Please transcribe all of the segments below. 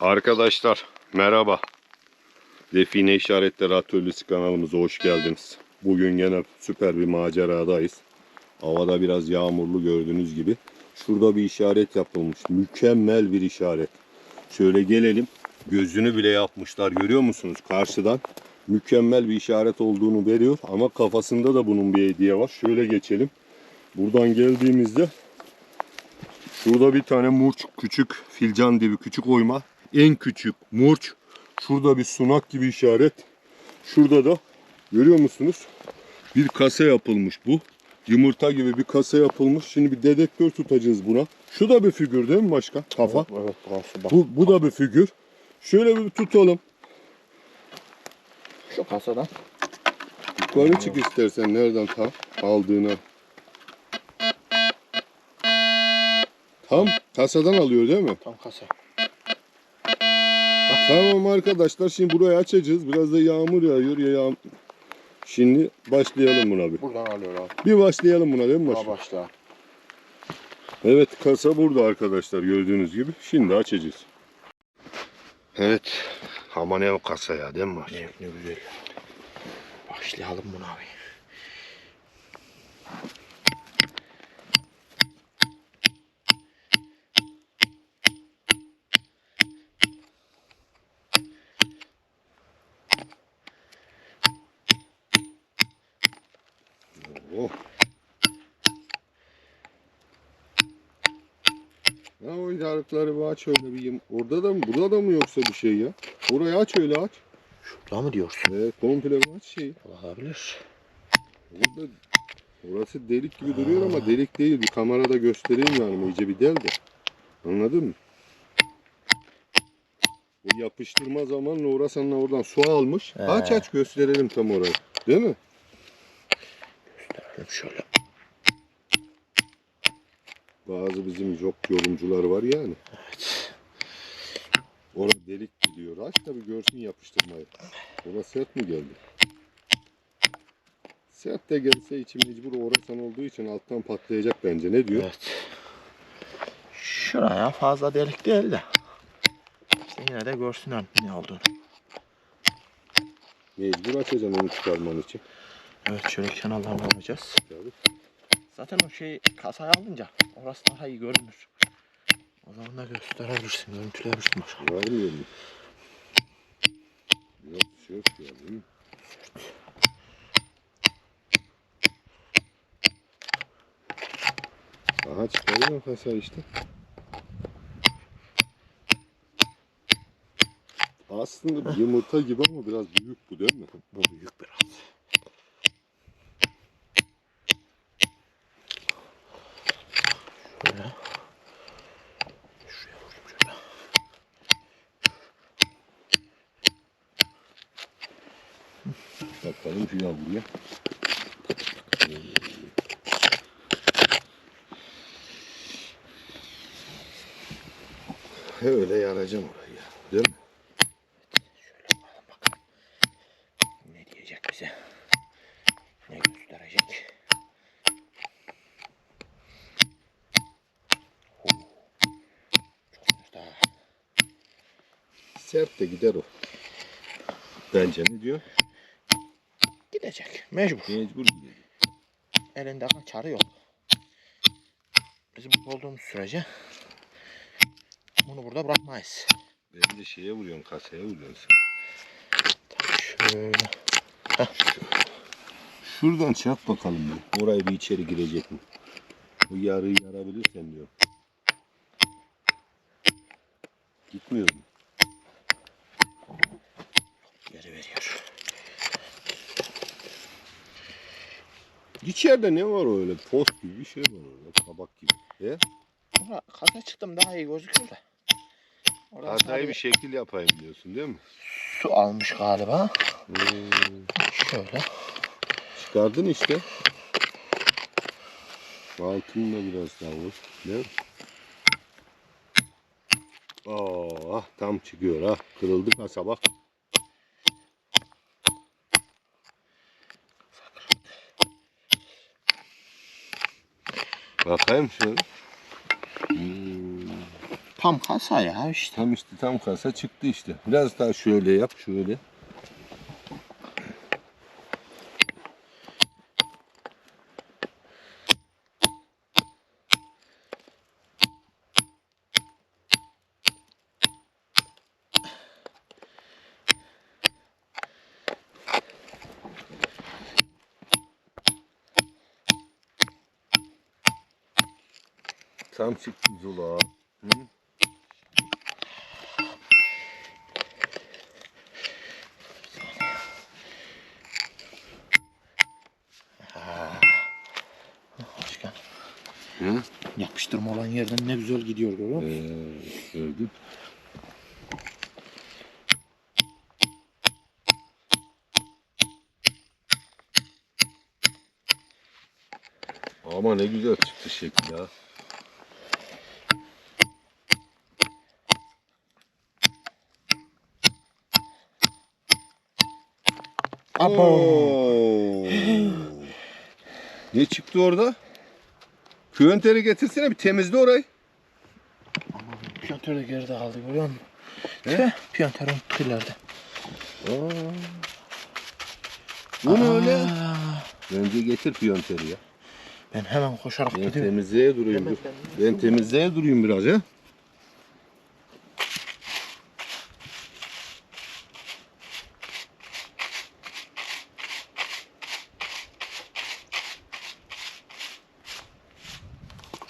Arkadaşlar merhaba. Define İşaretleri Atölyesi kanalımıza hoş geldiniz. Bugün yine süper bir maceradayız. Havada biraz yağmurlu gördüğünüz gibi. Şurada bir işaret yapılmış. Mükemmel bir işaret. Şöyle gelelim. Gözünü bile yapmışlar görüyor musunuz karşıdan? Mükemmel bir işaret olduğunu veriyor ama kafasında da bunun bir hediye var. Şöyle geçelim. Buradan geldiğimizde Şurada bir tane murç küçük filcan gibi küçük oyma. En küçük murç. Şurada bir sunak gibi işaret. Şurada da görüyor musunuz? Bir kasa yapılmış bu. Yumurta gibi bir kasa yapılmış. Şimdi bir dedektör tutacağız buna. Şu da bir figür değil mi başka? Kafa. Evet burası bak. Bu, bu da bir figür. Şöyle bir tutalım. Şu kasadan. Yukarı çık istersen nereden tam aldığını. Tam kasadan alıyor değil mi? Tam kasa. Tamam arkadaşlar şimdi burayı açacağız. Biraz da yağmur yağıyor ya yağm Şimdi başlayalım buna bir. Buradan alıyor abi. Bir başlayalım buna değil mi başım? başla. Evet kasa burada arkadaşlar gördüğünüz gibi. Şimdi açacağız. Evet. Ama ne o kasa ya değil mi başım? Ne, ne güzel. Başlayalım buna abi. Oh. Ya o yarıkları bir aç öyle bir Orada da mı? Burada da mı yoksa bir şey ya? Orayı aç öyle aç. Şurada mı diyorsun? Evet komple bir aç şeyi. Olabilir. Orada orası delik gibi duruyor ama delik değil. Bir kamerada göstereyim yani iyice bir del de. Anladın mı? Bu yapıştırma zamanla orasınla oradan su almış. He. Aç aç gösterelim tam orayı. Değil mi? Gösterelim şöyle. Bazı bizim yok yorumcular var yani. Evet. Orada delik gidiyor. Aç da bir görsün yapıştırmayı. Ona sert mi geldi? Sert de gelse içi mecbur orasan olduğu için alttan patlayacak bence. Ne diyor? Evet. Şuraya fazla delik değil de. İşte yine de görsünler ne olduğunu. Mecbur açacaksın onu çıkarman için. Evet şöyle kenarlarını alacağız. Tabii. Zaten o şeyi kasaya alınca orası daha iyi görünür. O zaman da gösterebilirsin, görüntüleyebilirsin başka. Var mı? Yok yok ya değil mi? Aha çıkarıyor kasa işte. Aslında yumurta gibi ama biraz büyük bu değil mi? Bu büyük biraz. Şöyle. Şuraya vurayım şöyle. Bakalım şu yavruya. Öyle yaracağım orayı. Değil mi? Şöyle bakalım bakalım. Ne diyecek bize? Ne gösterecek? Oo. Çok sert ha. Sert de gider o. Bence ne diyor? Gidecek. Mecbur. Mecbur gider. Elinde kaçarı yok. Bizim olduğumuz sürece bunu burada bırakmayız. Ben de şeye vuruyorsun, kasaya vuruyorsun Şöyle. Şuradan çak bakalım bir. Oraya bir içeri girecek mi? Bu yarıyı yarabilirsen diyor. Gitmiyor mu? Geri veriyor. İçeride ne var öyle? Post gibi bir şey var orada. Tabak gibi. He? Ama kasa çıktım daha iyi gözüküyor da. Kasayı sadece bir şekil yapayım diyorsun değil mi? su almış galiba. Hmm, Şöyle. çıkardın işte. Altınla biraz daha vur. Değil mi? Ah, tam çıkıyor ha. Kırıldı kasa bak. Bakayım şöyle. Hmm. Tam kasa ya işte. Tam işte tam kasa çıktı işte. Biraz daha şöyle yap şöyle. Tam çıktı Zula. Hı? Başkan Hı? yapıştırma olan yerden ne güzel gidiyor görüyor musun? Ee, gördüm. Ama ne güzel çıktı şekil ha. Abo. Ne çıktı orada? Küventeri getirsene bir temizle orayı. Piyantör de geride kaldı görüyor musun? He? Piyantör unuttu ileride. Bu ne öyle? Bence getir piyanteri ya. Ben hemen koşarak Ben gidiyorum. temizliğe durayım. Dur. Ben temizliğe durayım biraz ya.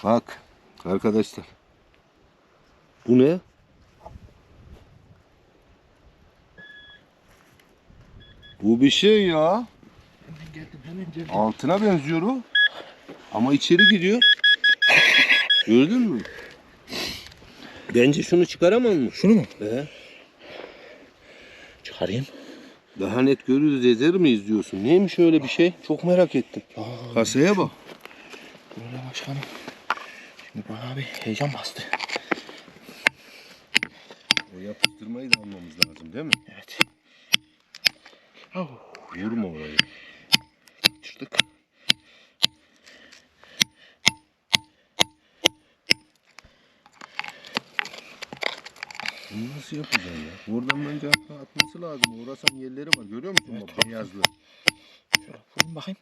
Bak arkadaşlar. Bu ne? Bu bir şey ya. Altına benziyor o. Ama içeri gidiyor. Gördün mü? Bence şunu çıkaramam mı? Şunu mu? He. Çıkarayım. Daha net görürüz ezer mi izliyorsun? Neymiş öyle bir şey? Çok merak ettim. Aa, Kasaya bak. böyle başkanım. Bana bir heyecan bastı. O yapıştırmayı da almamız lazım değil mi? Evet. Oh, Vurma orayı. çıktık. Bunu nasıl yapacaksın ya? Oradan bence atma, atması lazım. Uğrasan yerleri var. Görüyor musun? Evet, tabii. beyazlı. Şöyle vurayım bakayım.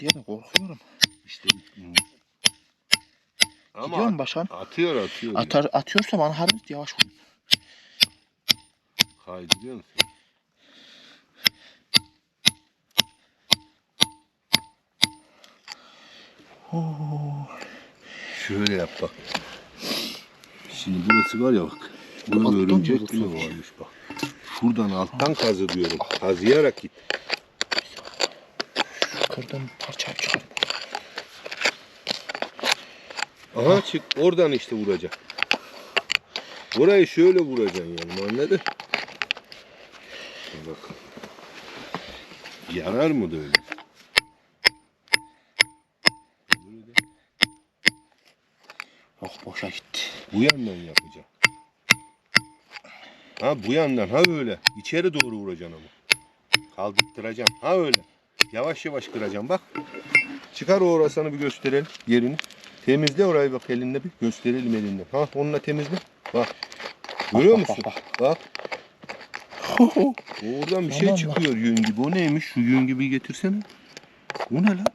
Diye de korkuyorum. İşte. Ama Gidiyor mu başkan? atıyor atıyor. Atar, atıyorsa bana harbi yavaş vurun. Kaydırıyor musun? Oo. Şöyle yap bak. Şimdi burası var ya bak. Bu Böyle alttan örümcek gibi varmış bak. Şuradan alttan kazı diyorum. Kazıyarak git. Kırdığım parçayı çıkar. Aha çık. Oradan işte vuracak. Burayı şöyle vuracaksın yani anladın? Bak. Yarar mı da öyle? Böyle Yok boşa gitti. Bu yandan yapacağım. Ha bu yandan ha öyle. İçeri doğru vuracaksın ama. Kaldırttıracaksın. Ha öyle. Yavaş yavaş kıracaksın bak. Çıkar o orasanı bir gösterelim yerini. Temizle orayı bak elinde bir gösterelim elinden. Ha onunla temizle. Bak. Görüyor Bak, bak, musun? bak, Bak. Oradan bir şey çıkıyor yün gibi. O neymiş? Şu yün gibi getirsene. O ne lan?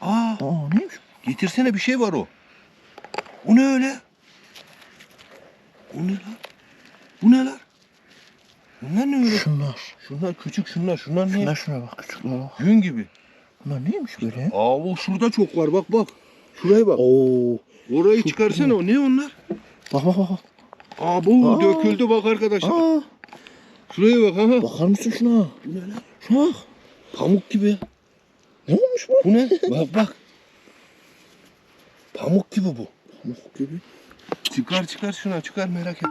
Aa, Aa neymiş? getirsene bir şey var o. O ne öyle? O ne lan? Bu ne lan? Bunlar ne öyle? Şunlar. Şunlar küçük şunlar. Şunlar ne? Şunlar şuna bak küçüklere bak. Yün gibi. Bunlar neymiş böyle? Aa bu şurada çok var. Bak bak. Şuraya bak. Oo. Orayı Çok çıkarsana. O ne onlar? Bak bak bak. bak. Aa bu Aa. döküldü bak arkadaşlar. Aa, Şuraya bak. Ha. bakar mısın şuna? Bu ne lan? Şuna bak. Pamuk gibi. Ne olmuş bu? Bu ne? bak bak. Pamuk gibi bu. Pamuk gibi. Çıkar çıkar şuna çıkar merak etme.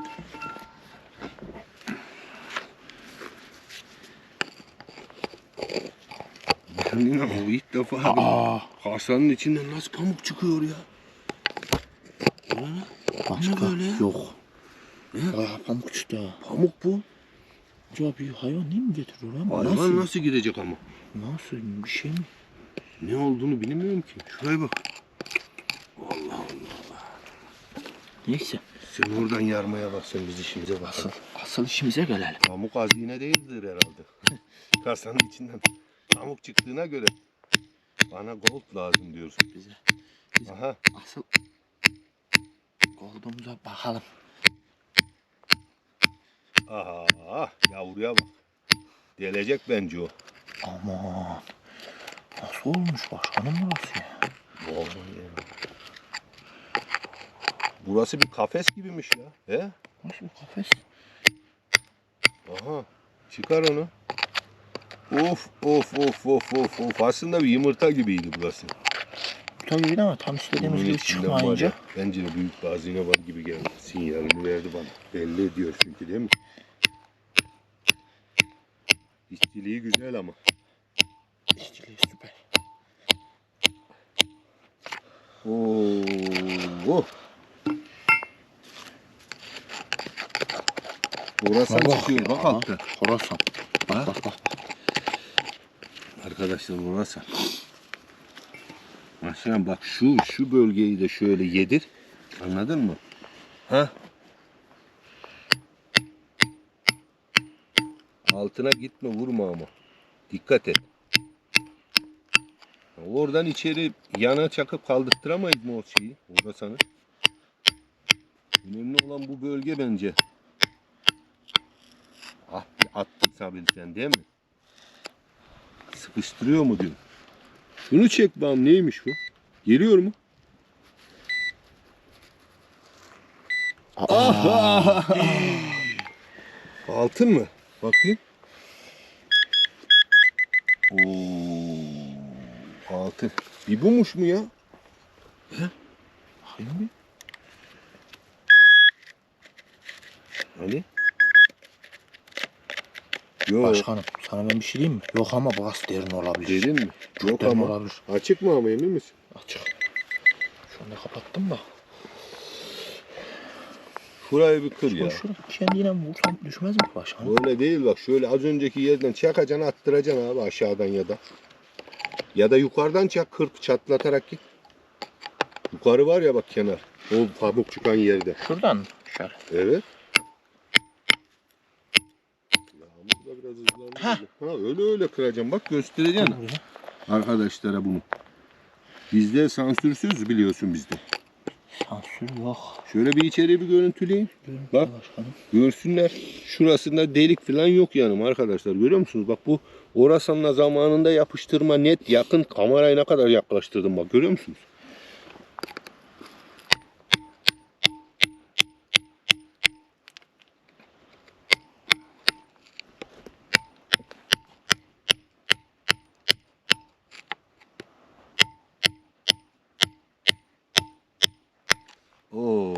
Ben inan o ilk defa Aa. kasanın içinden nasıl pamuk çıkıyor ya? O ne lan? Başka böyle? yok. Ne? Aa pamuk çıktı ha. Pamuk bu. Acaba bir hayvan değil mi getiriyor lan? Hayvan Nasıl? nasıl gidecek ama? Nasıl bir şey mi? Ne olduğunu bilmiyorum ki. Şuraya bak. Allah Allah. Neyse. Sen oradan yarmaya bak sen biz işimize Asıl, bakalım. asıl işimize gelelim. Pamuk hazine değildir herhalde. Kasanın içinden pamuk çıktığına göre bana gold lazım diyorsun. Bize Aha. asıl goldumuza bakalım. Aha. Yavruya bak. Delecek bence o. Aman. Nasıl olmuş başkanım burası ya? Burası bir kafes gibimiş ya. He? Nasıl bir kafes? Aha. Çıkar onu. Of of of of of of. Aslında bir yumurta gibiydi burası. Tabii ama tam istediğimiz Bunun gibi içinden var çıkmayınca. ya, Bence de büyük bir hazine var gibi geldi. Sinyalini verdi bana. Belli ediyor çünkü değil mi? İşçiliği güzel ama. İşçiliği süper. Oo. Orasan çıkıyor bak altta. Horasan. Bak bak bak. Arkadaşlar orasan. Aşağı bak şu şu bölgeyi de şöyle yedir. Anladın mı? Ha? Altına gitme vurma ama. Dikkat et. Oradan içeri yana çakıp kaldırttıramayız mı o şeyi? Orasanı. Önemli olan bu bölge bence. Ah bir attın Sabil sen değil mi? Sıkıştırıyor mu diyor. Şunu çek bakalım neymiş bu? Geliyor mu? Aha! Altın mı? Bakayım. Oo, altın. Bir bumuş mu ya? Bakayım bir. Hani? Yok. Başkanım sana ben bir şey diyeyim mi? Yok ama burası derin olabilir. Dedin mi? Yok derin ama. olabilir. Açık mı ama emin misin? Açık. Şu anda kapattım da. Şurayı bir kır Şu ya. şurada kendine vursam düşmez mi başkanım? Öyle değil bak şöyle az önceki yerden çakacaksın attıracaksın abi aşağıdan ya da. Ya da yukarıdan çak kırp çatlatarak git. Yukarı var ya bak kenar. O pamuk çıkan yerde. Şuradan mı? Şöyle. Evet. Yağmur da biraz hızlandı. Heh. Ha öyle öyle kıracağım. Bak göstereceğim arkadaşlara bunu. Bizde sansürsüz biliyorsun bizde. Sansür yok. Şöyle bir içeri bir görüntüleyeyim. Görüntü Bak. Başkanım. Görsünler. Şurasında delik falan yok yanım arkadaşlar. Görüyor musunuz? Bak bu Orasan'la zamanında yapıştırma net yakın kamerayı ne kadar yaklaştırdım bak görüyor musunuz? Oo.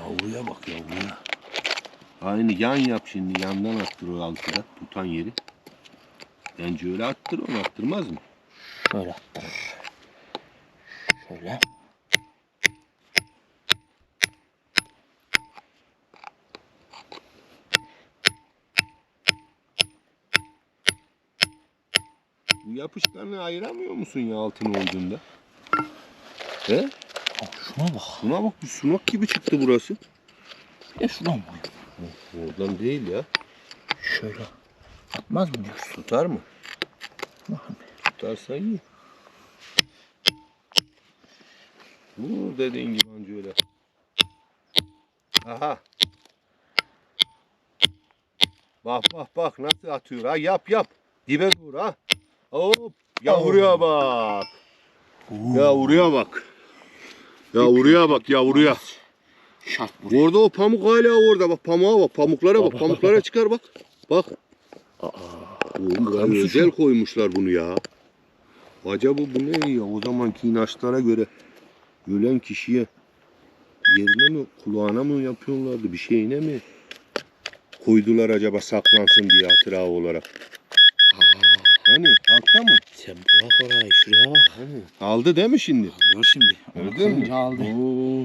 Yavruya bak yavruya. Aynı yan yap şimdi yandan attır o altıda tutan yeri. Bence öyle attır onu attırmaz mı? Şöyle attırır. Şöyle. Bu yapışkanı ayıramıyor musun ya altın olduğunda? He? Şuna bak. Şuna bak bir sunak gibi çıktı burası. Ya şuradan vurayım. Oradan değil ya. Şöyle. Atmaz mı diyorsun? Tutar mı? Bakın. Tutarsa iyi. Vur dediğin gibi anca öyle. Aha. Bak bak bak nasıl atıyor ha yap yap. Dibe dur ha. Hop yavruya bak. Yavruya bak. Yavruya bak yavruya. Şart buraya. Orada o pamuk hala orada bak pamuğa bak pamuklara bak Bak, bak, pamuklara çıkar bak. Bak. Aa, Oğlum mısın özel koymuşlar bunu ya. Acaba bu ne ya? O zamanki inançlara göre ölen kişiye yerine mi kulağına mı yapıyorlardı bir şeyine mi koydular acaba saklansın diye hatıra olarak. Hani altta mı? sen bırak orayı şuraya bak. Hani? Aldı değil mi şimdi? Gör şimdi. Mü? Bakınca aldı. Oo.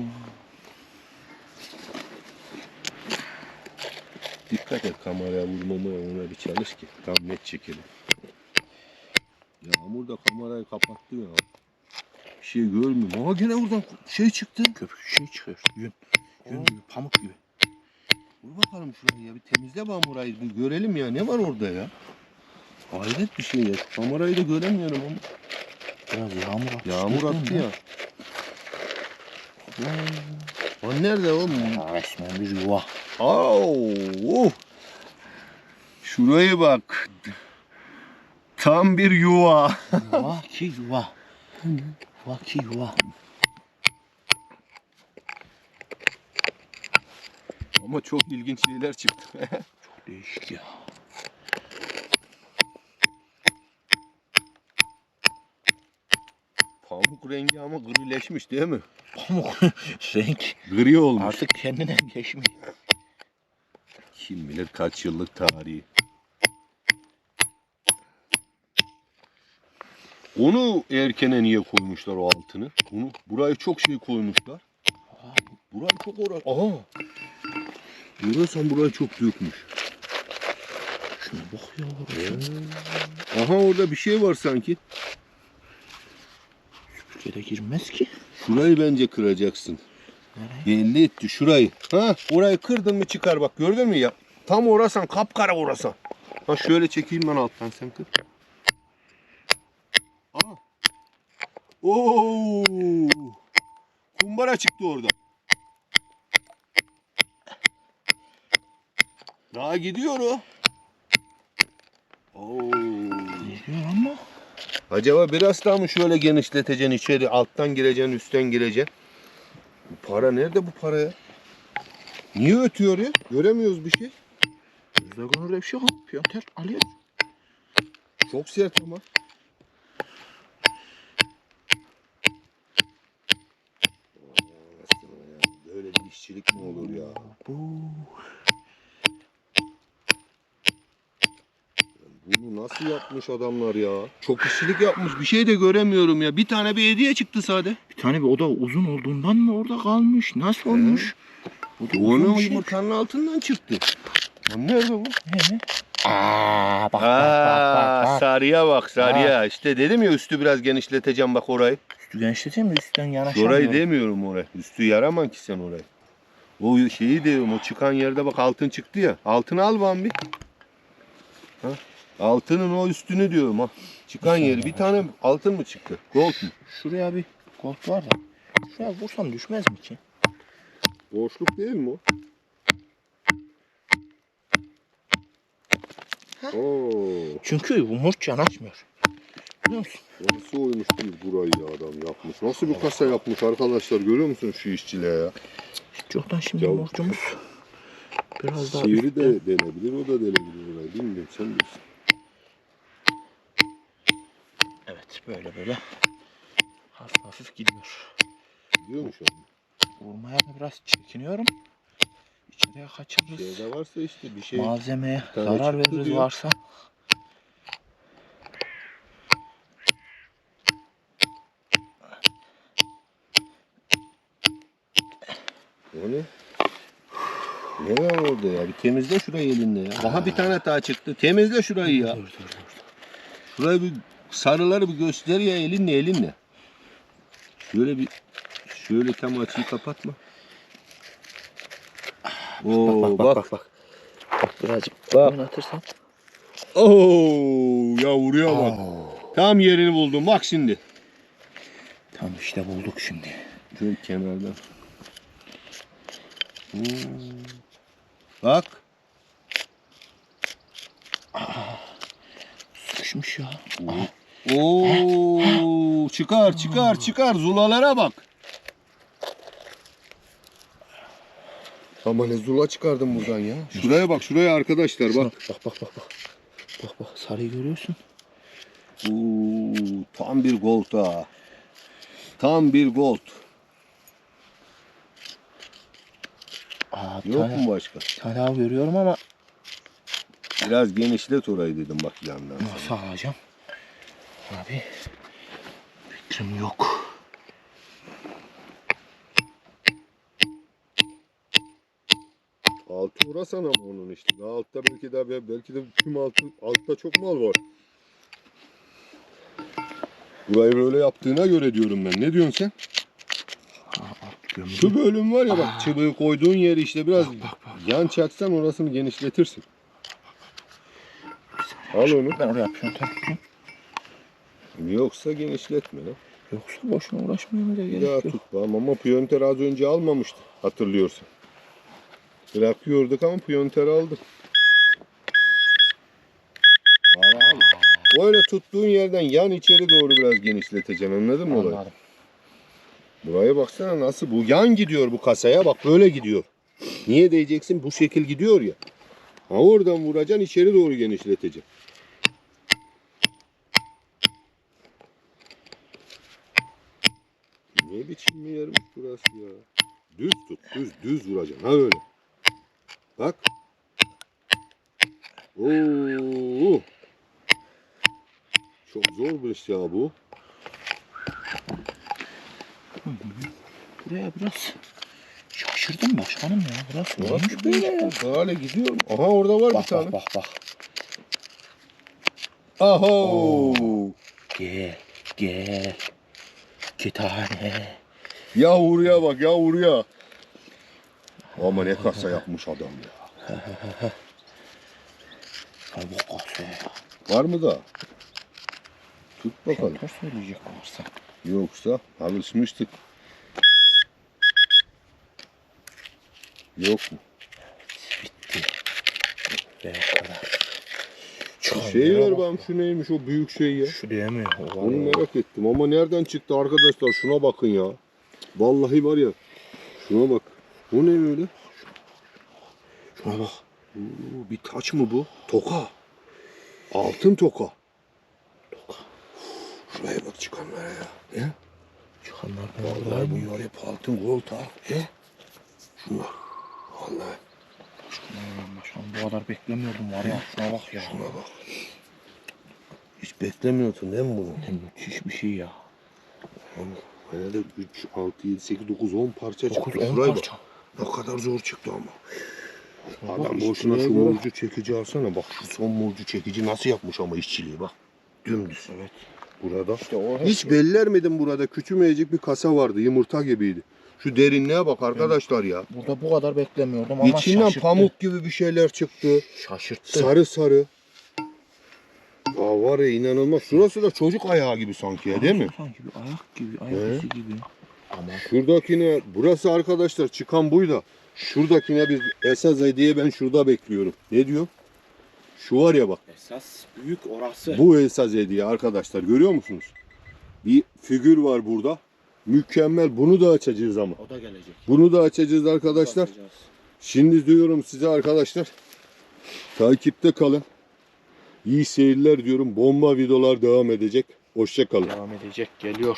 Dikkat et kameraya vurmamaya ona bir çalış ki tam net çekelim. Yağmur da kamerayı kapattı ya. Bir şey görmüyorum. Ama gene oradan şey çıktı. Köpük şey çıkıyor. Yün. Yün Aa. gibi pamuk gibi. Vur bakalım şurayı ya. Bir temizle bana burayı. Bir görelim ya. Ne var orada ya? Hayret bir şey ya. Şu Kamerayı da göremiyorum ama. Biraz yağmur attı. Yağmur attı ya. Lan nerede oğlum? Resmen bir yuva. Au, oh. Şuraya bak. Tam bir yuva. Yuva ki yuva. Yuva ki yuva. Ama çok ilginç şeyler çıktı. Değişik ya. Pamuk rengi ama grileşmiş değil mi? Pamuk renk Gri olmuş. artık kendine geçmiş. Kim bilir kaç yıllık tarihi. Onu erkene niye koymuşlar o altını? Bunu burayı çok şey koymuşlar. Burayı çok uğraş. Aha. Görüyorsan burayı çok dökmüş. Şuna bak ya. orası. Aha orada bir şey var sanki. Süpürgede girmez ki. Şurayı bence kıracaksın. Belli etti şurayı. Ha orayı kırdın mı çıkar bak gördün mü ya? Tam orasan kapkara orasan. Ha şöyle çekeyim ben alttan sen kır. Aa. Oo. Kumbara çıktı orada. Daha gidiyor o. Oo. Geliyor ama. Acaba biraz daha mı şöyle genişleteceksin içeri alttan gireceksin üstten gireceksin? Bu para nerede bu para ya? Niye ötüyor ya? Göremiyoruz bir şey. Öyle bir şey yok. Piyonter alıyor. Çok sert ama. Ya, Böyle bir işçilik mi olur ya? Bu. Bunu nasıl yapmış adamlar ya? Çok işçilik yapmış. Bir şey de göremiyorum ya. Bir tane bir hediye çıktı sade. Bir tane bir oda uzun olduğundan mı orada kalmış? Nasıl olmuş? O da uzun Onun bir şey. yumurtanın altından çıktı. Lan nerede bu? Ne? Aa bak bak bak Aa, bak. bak. sarıya bak sarıya. İşte dedim ya üstü biraz genişleteceğim bak orayı. Üstü genişleteyim mi? Üstten yanaşamıyorum. Orayı demiyorum oraya. Üstü yaraman ki sen orayı. O şeyi diyorum o çıkan yerde bak altın çıktı ya. Altını al bana bir. Ha? Altının o üstünü diyorum ha. Çıkan yeri bir tane altın mı çıktı? Gold mu? Şuraya bir kolt var da. Şuraya vursam düşmez mi ki? Boşluk değil mi o? Ha? Oo, Çünkü yumurt yanaşmıyor. Biliyor musun? nasıl oymuş değil burayı ya adam yapmış. Nasıl bir kasa yapmış arkadaşlar görüyor musun şu işçiliğe ya? Hiç yoktan şimdi Ya- yumurtumuz biraz daha Sivri üstte. de denebilir o da denebilir orayı bilmiyorum sen bilirsin. Evet böyle böyle hafif hafif gidiyor. Biliyor musun? Vurmaya da biraz çekiniyorum. İçeriye kaçırırız. Şeyde varsa işte bir şey. Malzemeye tane zarar veririz diyor. varsa. O ne? Ne var orada ya? Bir temizle şurayı elinle ya. Daha bir tane daha çıktı. Temizle şurayı ya. Dur dur dur. Şurayı bir sarıları bir göster ya elinle elinle. Şöyle bir şöyle tam açıyı kapatma. Oo Bak bak bak bak. Bak birazcık Bak. oynatırsan. Oo ya vuruyor bak. Oo. Tam yerini buldum. Bak şimdi. Tamam işte bulduk şimdi. Şöyle kenardan. Bak. Sıkışmış ya. Oo çıkar çıkar çıkar zulalara bak. Ama ne zula çıkardım buradan ya. Şuraya bak şuraya arkadaşlar bak. bak bak bak bak. Bak bak sarıyı görüyorsun. Oo, tam bir gold ha. Tam bir gold. Aa, bir Yok tane, mu başka? tane görüyorum ama Biraz genişlet orayı dedim bak yandan. nasıl alacağım? Abi fikrim yok. Altı vurasan ama onun işte. Daha altta belki de belki de tüm altı altta çok mal var. Burayı böyle yaptığına göre diyorum ben. Ne diyorsun sen? Şu bölüm var ya bak Aa. çıbığı koyduğun yeri işte biraz Bak, bak, bak. yan çaksan orasını genişletirsin. Al onu. Ben oraya yapıyorum tabii. Yoksa genişletme lan. Yoksa boşuna uğraşmaya Bir gerek daha yok. tut bakalım ama piyonter az önce almamıştı hatırlıyorsan. Bırakıyorduk ama piyonter aldık. Valla abi. Öyle tuttuğun yerden yan içeri doğru biraz genişleteceksin anladın mı olayı? Anladım. Buraya baksana nasıl bu yan gidiyor bu kasaya bak böyle gidiyor. Niye diyeceksin bu şekil gidiyor ya. Ha oradan vuracaksın içeri doğru genişleteceksin. Ne biçim bir yermiş burası ya. Düz tut düz düz vuracaksın ha öyle. Bak. Oo. Çok zor bir iş ya bu. Buraya biraz şaşırdım başkanım ya. Burası neymiş böyle ya? Böyle gidiyor mu? Aha orada var bir Bak tane. bak bak bak. Aho. Gel gel. İki tane. Yavruya bak yavruya. Ama ne kasa yapmış adam ya. Ay bu kase ya. Var mı da? Tut bakalım. Şantör söyleyecek varsa. Yoksa alışmıştık. Yok mu? Bitti. O kadar. Çok Şey ver bana şu neymiş o büyük şey ya. Şu değil mi? O var Onu ya. merak ettim ama nereden çıktı arkadaşlar şuna bakın ya. Vallahi var ya. Şuna bak. Bu ne böyle? Şuna bak. Oo, bir taç mı bu? Toka. Altın toka. Toka. Şuraya bak çıkanlara ya. Ne? Çıkanlar Vallahi bunlar hep altın gold ha. He? Şunlar. Vallahi. Başkanım bu kadar beklemiyordum var ya. Şuna bak ya. Şuna bak. Hiç beklemiyordun değil mi bunu? Ne müthiş bir şey ya. Hani de 3, 6, 7, 8, 9, 10 parça 9 çıktı. 10 Şuraya bak. parça. Ne kadar zor çıktı ama. Adam bak, boşuna şu murcu çekici alsana. Bak şu son murcu çekici nasıl yapmış ama işçiliği bak. Dümdüz. Evet. Burada. İşte o Hiç bellermedim burada. Küçümeyecek bir kasa vardı. Yumurta gibiydi. Şu derinliğe bak arkadaşlar ya. Burada bu kadar beklemiyordum ama İçinden şaşırttı. pamuk gibi bir şeyler çıktı. Şaşırttı. Sarı sarı. Aa var ya inanılmaz. Şurası da çocuk ayağı gibi sanki ya değil mi? Sanki bir ayak gibi, ayak izi gibi. Ama Şuradakine, burası arkadaşlar çıkan buydu. Şuradakine biz esas hediye ben şurada bekliyorum. Ne diyor? Şu var ya bak. esas büyük orası. Bu esas hediye arkadaşlar görüyor musunuz? Bir figür var burada. Mükemmel. Bunu da açacağız ama. O da gelecek. Bunu da açacağız arkadaşlar. Bakacağız. Şimdi diyorum size arkadaşlar. Takipte kalın. İyi seyirler diyorum. Bomba videolar devam edecek. Hoşça kalın. Devam edecek. Geliyor.